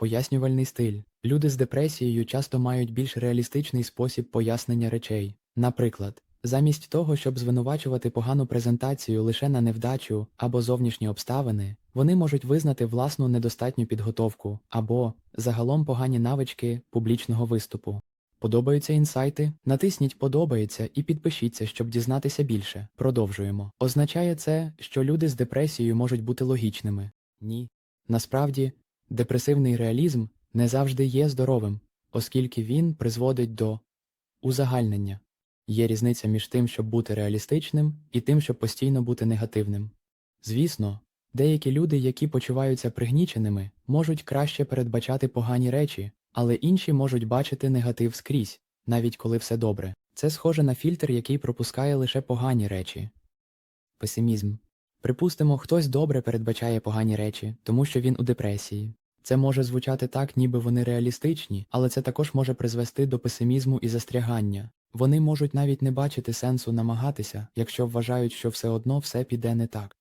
Пояснювальний стиль. Люди з депресією часто мають більш реалістичний спосіб пояснення речей. Наприклад, замість того, щоб звинувачувати погану презентацію лише на невдачу або зовнішні обставини, вони можуть визнати власну недостатню підготовку або загалом погані навички публічного виступу. Подобаються інсайти? Натисніть Подобається і підпишіться, щоб дізнатися більше. Продовжуємо. Означає це, що люди з депресією можуть бути логічними? Ні. Насправді, депресивний реалізм не завжди є здоровим, оскільки він призводить до узагальнення. Є різниця між тим, щоб бути реалістичним, і тим, щоб постійно бути негативним. Звісно, деякі люди, які почуваються пригніченими, можуть краще передбачати погані речі, але інші можуть бачити негатив скрізь, навіть коли все добре. Це схоже на фільтр, який пропускає лише погані речі. Песимізм. Припустимо, хтось добре передбачає погані речі, тому що він у депресії. Це може звучати так, ніби вони реалістичні, але це також може призвести до песимізму і застрягання. Вони можуть навіть не бачити сенсу намагатися, якщо вважають, що все одно все піде не так.